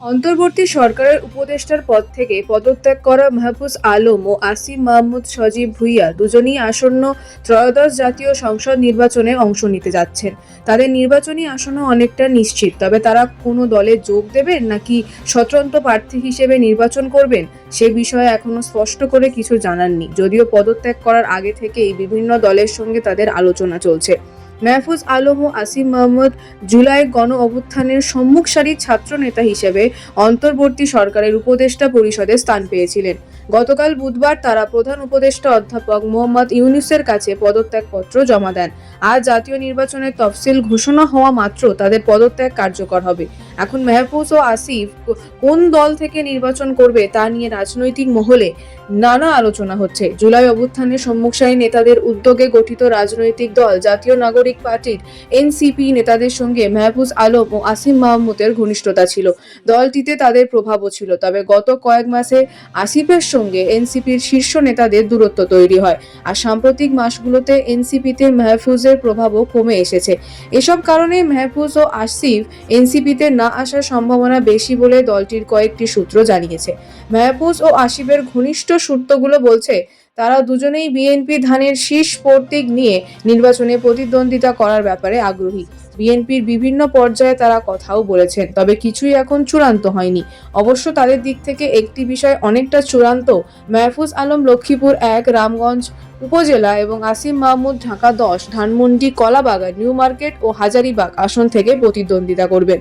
অন্তর্বর্তী সরকারের উপদেষ্টার পদ থেকে পদত্যাগ করা মাহফুজ আলম ও আসিম মাহমুদ সজীব ভুইয়া দুজনই আসন্ন ত্রয়োদশ জাতীয় সংসদ নির্বাচনে অংশ নিতে যাচ্ছেন। তাদের নির্বাচনী আসন অনেকটা নিশ্চিত, তবে তারা কোনো দলে যোগ দেবেন নাকি স্বতন্ত্র প্রার্থী হিসেবে নির্বাচন করবেন, সে বিষয়ে এখনও স্পষ্ট করে কিছু জানাননি। যদিও পদত্যাগ করার আগে থেকেই বিভিন্ন দলের সঙ্গে তাদের আলোচনা চলছে। মাহফুজ আলম ও আসিম মাহমুদ জুলাই গণ অভ্যুত্থানের সম্মুখ ছাত্র নেতা হিসেবে অন্তর্বর্তী সরকারের উপদেষ্টা পরিষদে স্থান পেয়েছিলেন। গতকাল বুধবার তারা প্রধান উপদেষ্টা অধ্যাপক মোহাম্মদ ইউনুসের কাছে পদত্যাগপত্র জমা দেন। আর জাতীয় নির্বাচনের তফসিল ঘোষণা হওয়া মাত্র তাদের পদত্যাগ কার্যকর হবে। এখন মেহফুজ ও আসিফ কোন দল থেকে নির্বাচন করবে তা নিয়ে রাজনৈতিক মহলে নানা আলোচনা হচ্ছে। জুলাই অভ্যুত্থানের সম্মুখসারী নেতাদের উদ্যোগে গঠিত রাজনৈতিক দল জাতীয় নাগরিক পার্টির এনসিপি নেতাদের সঙ্গে মেহফুজ আলম ও আসিম মাহমুদের ঘনিষ্ঠতা ছিল। দলটিতে তাদের প্রভাবও ছিল, তবে গত কয়েক মাসে আসিফের সঙ্গে এনসিপির শীর্ষ নেতাদের দূরত্ব তৈরি হয় আর সাম্প্রতিক মাসগুলোতে এনসিপিতে মেহফুজের প্রভাবও কমে এসেছে। এসব কারণে মেহফুজ ও আসিফ এনসিপিতে না আসার সম্ভাবনা বেশি বলে দলটির কয়েকটি সূত্র জানিয়েছে। মেহফুজ ও আসিফের ঘনিষ্ঠ সূত্রগুলো বলছে, তারা দুজনেই বিএনপি ধানের শীর্ষ প্রতীক নিয়ে নির্বাচনে প্রতিদ্বন্দ্বিতা করার ব্যাপারে আগ্রহী। বিএনপির বিভিন্ন পর্যায়ে তারা কথাও বলেছেন, তবে কিছুই এখন চূড়ান্ত হয়নি। অবশ্য তাদের দিক থেকে একটি বিষয় অনেকটা চূড়ান্ত, মেহফুজ আলম লক্ষ্মীপুর এক, রামগঞ্জ উপজেলা এবং আসিম মাহমুদ ঢাকা দশ, ধানমন্ডি কলাবাগান নিউ মার্কেট ও হাজারিবাগ আসন থেকে প্রতিদ্বন্দ্বিতা করবেন।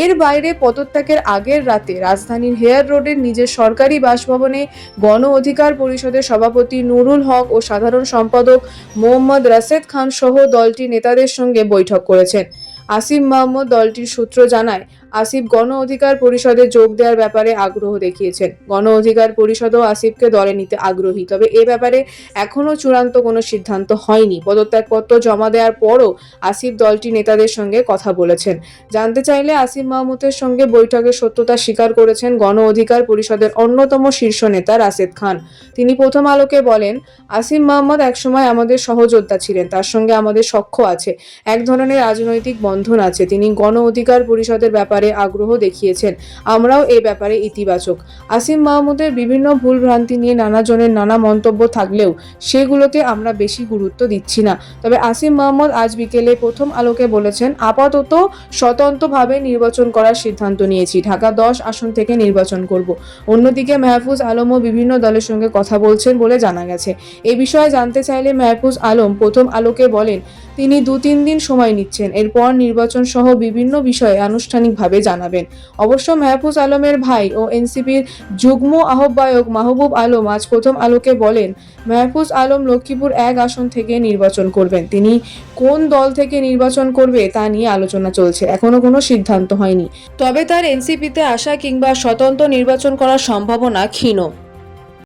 এর বাইরে পদত্যাগের আগের রাতে রাজধানীর হেয়ার রোডের নিজের সরকারি বাসভবনে গণ অধিকার পরিষদের সভাপতি নুরুল হক ও সাধারণ সম্পাদক মোহাম্মদ রাশেদ খান সহ দলটি নেতাদের সঙ্গে বৈঠক করেছেন। আসিফ মাহমুদ দলটির সূত্র জানায়, আসিফ গণ অধিকার পরিষদে যোগ দেওয়ার ব্যাপারে আগ্রহ দেখিয়েছেন। গণ অধিকার পরিষদও আসিফকে দলে নিতে আগ্রহী, তবে এ ব্যাপারে এখনও চূড়ান্ত কোনো সিদ্ধান্ত হয়নি। পদত্যাগপত্র জমা দেওয়ার পরও আসিফ দলটি নেতাদের সঙ্গে কথা বলেছেন। জানতে চাইলে আসিফ মাহমুদের সঙ্গে বৈঠকের সত্যতা স্বীকার করেছেন গণ অধিকার পরিষদের অন্যতম শীর্ষ নেতা রাশেদ খান। তিনি প্রথম আলোকে বলেন, আসিফ মাহমুদ একসময় আমাদের সহযোদ্ধা ছিলেন, তার সঙ্গে আমাদের সখ্য আছে। এক ধরনের রাজনৈতিক বন্ধন আছে। তিনি গণ অধিকার পরিষদের ব্যাপারে আগ্রহ দেখিয়েছেন। আমরাও এ ব্যাপারে ইতিবাচক। আসিম মাহমুদের বিভিন্ন ভুলভ্রান্তি নিয়ে নানা জনের নানা মন্তব্য থাকলেও সেগুলোতে আমরা বেশি গুরুত্ব দিচ্ছি না। তবে আসিম মাহমুদ আজ বিকেলে প্রথম আলোকে বলেছেন, আপাতত স্বতন্ত্রভাবে নির্বাচন করার সিদ্ধান্ত নিয়েছি। ঢাকা দশ আসন থেকে নির্বাচন করব। অন্যদিকে মেহফুজ আলমও বিভিন্ন দলের সঙ্গে কথা বলছেন বলে জানা গেছে। এ বিষয়ে জানতে চাইলে মেহফুজ আলম প্রথম আলোকে বলেন তিনি দু তিন দিন সময় নিচ্ছেন। এরপর নির্বাচন সহ বিভিন্ন বিষয়ে আনুষ্ঠানিকভাবে জানাবেন। অবশ্য মেহফুজ আলমের ভাই ও এনসিপির যুগ্ম আহ্বায়ক মাহবুব আলম আজ প্রথম আলোকে বলেন, মেহফুজ আলম লক্ষ্মীপুর এক আসন থেকে নির্বাচন করবেন। তিনি কোন দল থেকে নির্বাচন করবে তা নিয়ে আলোচনা চলছে। এখনও কোনো সিদ্ধান্ত হয়নি। তবে তার এনসিপিতে আসা কিংবা স্বতন্ত্র নির্বাচন করার সম্ভাবনা ক্ষীণ।